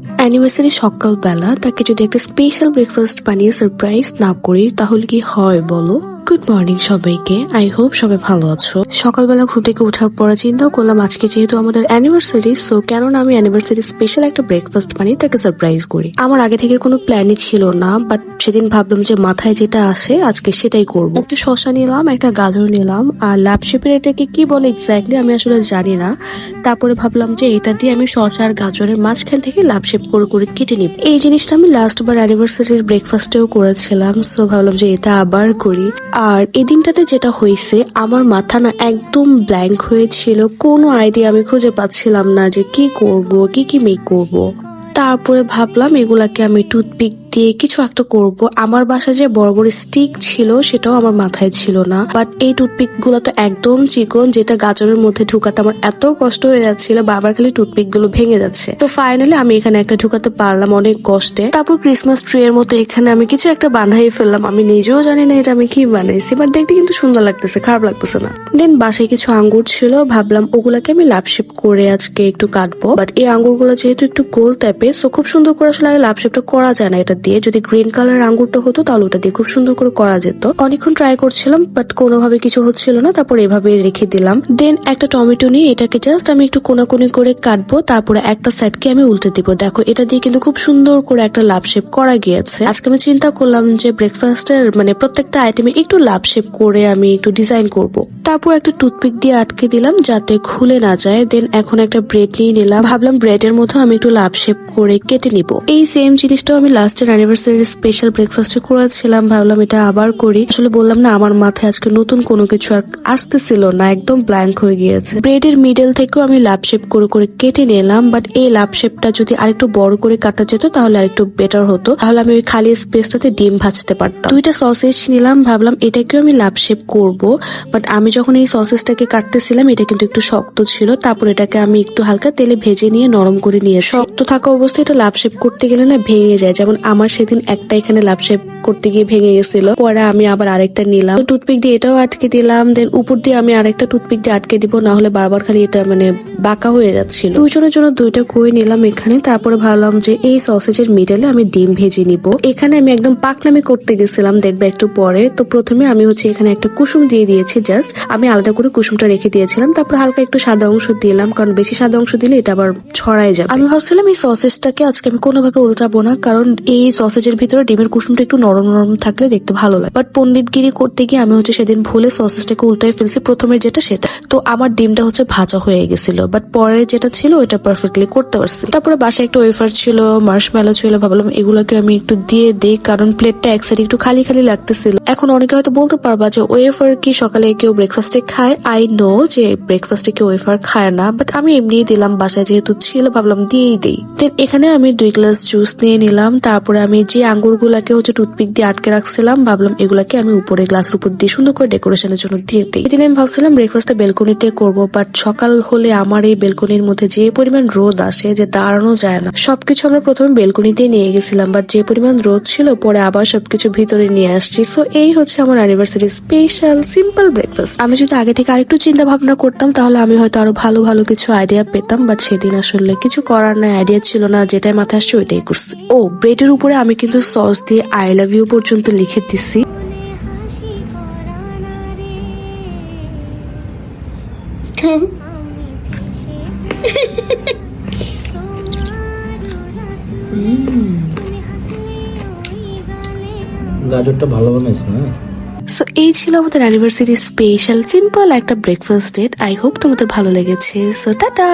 Anniversary সকালবেলা, তাকে যদি একটা স্পেশাল ব্রেকফাস্ট বানিয়ে সারপ্রাইজ না করি, তাহলে কি হয় বলো? গুড মর্নিং সবাইকে। আই হোপ সবাই ভালো আছো। সকালবেলা ঘুম থেকে ওঠার পরে চিন্তাও করলাম, আজকে যেহেতু আমাদের অ্যানিভার্সারি সো কেন না আমি অ্যানিভার্সারি স্পেশাল একটা ব্রেকফাস্ট বানিয়ে তাকে সারপ্রাইজ করি। আমার আগে থেকে কোনো প্ল্যানই ছিল না বাট সেদিন ভাবলাম যে মাথায় যেটা আসে, আজকে সেটাই করব। একটা শশা নিলাম, একটা গাজর নিলাম, আর ল্যাপ শেপের এটাকে কি বলে এক্স্যাক্টলি আমি আসলে জানি না। তারপরে ভাবলাম যে এটা দিয়ে আমি শশা আর গাজরের মাঝখান থেকে লাভ শেপ করে করে কেটে নিব। এই জিনিসটা আমি লাস্ট বার অ্যানিভার্সারির ব্রেকফাস্টেও করেছিলাম সো ভাবলাম যে এটা আবার করি। আর এই দিনটাতে যেটা হয়েছে, আমার মাথা না একদম ব্ল্যাঙ্ক হয়েছিল। কোনো আইডিয়া আমি খুঁজে পাচ্ছিলাম না যে কি করব, কি কি মেক করব। তারপরে ভাবলাম এগুলাকে আমি টুথপিক দিয়ে কিছু একটা করব। আমার বাসায় যে বড় বড় স্টিক ছিল, সেটাও আমার মাথায় ছিল না। বাট এই টুথপিকগুলো তো একদম চিকন, যেটা গাজরের মধ্যে ঢুকাতে আমার এত কষ্ট হয়ে যাচ্ছিল, বারবার খালি টুথপিকগুলো ভেঙে যাচ্ছে। তো ফাইনালি আমি এখানে একটা ঢুকাতে পারলাম অনেক কষ্টে। তারপর ক্রিসমাস ট্রি এর মতো এখানে আমি কিছু একটা বানাই ফেললাম। আমি নিজেও জানি না এটা আমি কি বানাইছি বাট দেখতে কিন্তু সুন্দর লাগতেছে, খারাপ লাগতেছে না। দেন বাসায় কিছু আঙ্গুর ছিল, ভাবলাম ওগুলাকে আমি লাভ শেপ করে আজকে একটু কাটবো। বাট এই আঙ্গুরগুলো যেহেতু একটু গোল টাইপের সো খুব সুন্দর করে আসলে লাভ শেপটা করা যায় না, এটা দিয়ে যদি গ্রিন কালার আঙ্গুরটা হতো, তাহলে ওটা দিয়ে খুব সুন্দর করে করা যেত। অনেকক্ষণ ট্রাই করছিলাম বাট কোনোভাবে কিছু হচ্ছিল না, তারপর এভাবে রেখে দিলাম। দেন একটা টমেটো নিয়ে এটাকে জাস্ট আমি একটু কোনাকুনি করে কাটবো, তারপরে একটা সাইডকে আমি উল্টে দিব। দেখো, এটা দিয়ে কিন্তু খুব সুন্দর করে একটা লাভ শেপ করা গিয়েছে। আজকে আমি চিন্তা করলাম যে ব্রেকফাস্টের মানে প্রত্যেকটা আইটেমে একটু লাভ শেপ করে আমি একটু ডিজাইন করব। তারপর একটা টুথপিক দিয়ে আটকে দিলাম, যাতে খুলে না যায়। দেন এখন একটা ব্রেড নিয়ে নিলাম। ভাবলাম ব্রেডের মধ্যে আমি একটু লাভ শেপ করে কেটে নিব। এই সেম জিনিসটাও আমি লাস্টের অ্যানিভার্সারি স্পেশাল ব্রেকফাস্টে করেছিলাম, ভাবলাম এটা আবার করি। আসলে বললাম না, আমার মাথায় আজকে নতুন কোনো কিছু আর আসতেছিল না, একদম ব্ল্যাঙ্ক হয়ে গিয়েছে। ব্রেডের মিডল থেকেও আমি লাভ শেপ করে করে কেটে নিলাম বাট এই লাভ শেপটা যদি আরেকটু বড় করে কাটা যেত, তাহলে আরেকটু বেটার হতো। তাহলে আমি ওই খালি স্পেসটাতে ডিম ভাজতে পারতাম। দুইটা সসেজ নিলাম, ভাবলাম এটাকেও আমি লাভ শেপ করব বাট আমি যখন এই সসেসটাকে কাটতেছিলাম, এটা কিন্তু একটু শক্ত ছিল, তারপর এটাকে আমি একটু হালকা তেলে ভেজে নিয়ে নরম করে নিয়েছি। শক্ত থাকা অবস্থায় এটা লাভ শেপ করতে গেলে না ভেঙে যায়, যেমন আমার সেদিন একটা এখানে লাভ শেপ করতে গিয়ে ভেঙে গেছিল। পরে আমি আবার আরেকটা নিলাম। টুথপিক দিয়ে এটাও আটকে দিলাম। দেন উপর দিয়ে আমি আরেকটা টুথপিক দিয়ে আটকে দিব, না হলে বারবার খালি এটা মানে বাঁকা হয়ে যাচ্ছিল। দুজনের জন্য দুইটা করে নিলাম এখানে। তারপরে ভাবলাম যে এই সসেজের মিডলে আমি ডিম ভেজে নিব। এখানে আমি একদম পাকনামি করতে গেছিলাম, দেখবে একটু পরে। তো প্রথমে আমি হচ্ছে এখানে একটা কুসুম দিয়ে দিয়েছি জাস্ট আমি আলাদা করে কুসুমটা রেখে দিয়েছিলাম। তারপর হালকা একটু সাদা অংশ দিলাম, কারণ বেশি সাদা অংশ দিলে এটা আবার ছড়াই যাবে। আমি ভাবছিলাম এই সসেজটাকে আজকে আমি কোনোভাবে উল্টাবো না, কারণ এই সসেজের ভিতরে ডিমের কুসুমটা একটু নরম নরম থাকলে দেখতে ভালো লাগে। বাট পণ্ডিতগিরি করতে গিয়ে আমি হচ্ছে সেদিন ভুলে সসেজটাকে উল্টাই ফেলছি। প্রথমে যেটা সেটা। তো আমার ডিমটা হচ্ছে ভাজা হয়ে গেছিল। বাট পরে যেটা ছিল ওটা পারফেক্টলি করতে পারছি। তারপরে বাসায় একটা ওয়েফার ছিল মার্শমেলো ছিল, ভাবলাম এগুলোকে আমি একটু দিয়ে দিই, কারণ প্লেটটা এক সাইড একটু খালি খালি লাগতেছিল। এখন অনেকে হয়তো বলতে পারবা যে ওয়েফার কি সকালে কেউ ব্রেকফাস্টে খায়? আই নো যে ব্রেকফাস্টে কেউ ওয়েফার খায় না বাট আমি এমনি দিলাম বাসায় যেহেতু ছিল, ভাবলাম দিয়েই দিই। দেন এখানে আমি দুই গ্লাস জুস নিয়ে নিলাম। তারপরে আমি যে আঙ্গুর গুলাকে হচ্ছে টুথপিক দিয়ে আটকে রাখছিলাম, ভাবলাম এগুলাকে আমি উপরে গ্লাসের উপর দিয়ে সুন্দর করে ডেকোরেশনের জন্য দিয়ে দিই। এদিন আমি ভাবছিলাম ব্রেকফাস্টটা বেলকনিতে করব বাট সকাল হলে আমার এই বেলকনির মধ্যে যে পরিমাণ রোদ আসে যে দাঁড়ানো যায় না। সবকিছু আমরা প্রথমে বেলকনিতেই নিয়ে গেছিলাম বাট যে পরিমাণ রোদ ছিল, পরে আবার সবকিছু ভিতরে নিয়ে আসছি। সো এই হচ্ছে আমার অ্যানিভার্সারি স্পেশাল সিম্পল ব্রেকফাস্ট আমি যদি আগে থেকে আরেকটু চিন্তা ভাবনা করতাম, তাহলে আমি হয়তো আরও ভালো ভালো কিছু আইডিয়া পেতাম বাট সেদিন আসলে কিছু করার না আইডিয়া ছিল না, যেটাই মাথায় আসছে ওইটাই করছি। ও ব্রেডের উপরে আমি কিন্তু সস দিয়ে আই লাভ ইউ পর্যন্ত লিখে দিছি। গাজরটা ভালো বানাইছে না সো এই ছিল আমাদের অ্যানিভার্সারি স্পেশাল সিম্পল একটা ব্রেকফাস্ট ডেট আই হোপ তোমাদের ভালো লেগেছে। So tata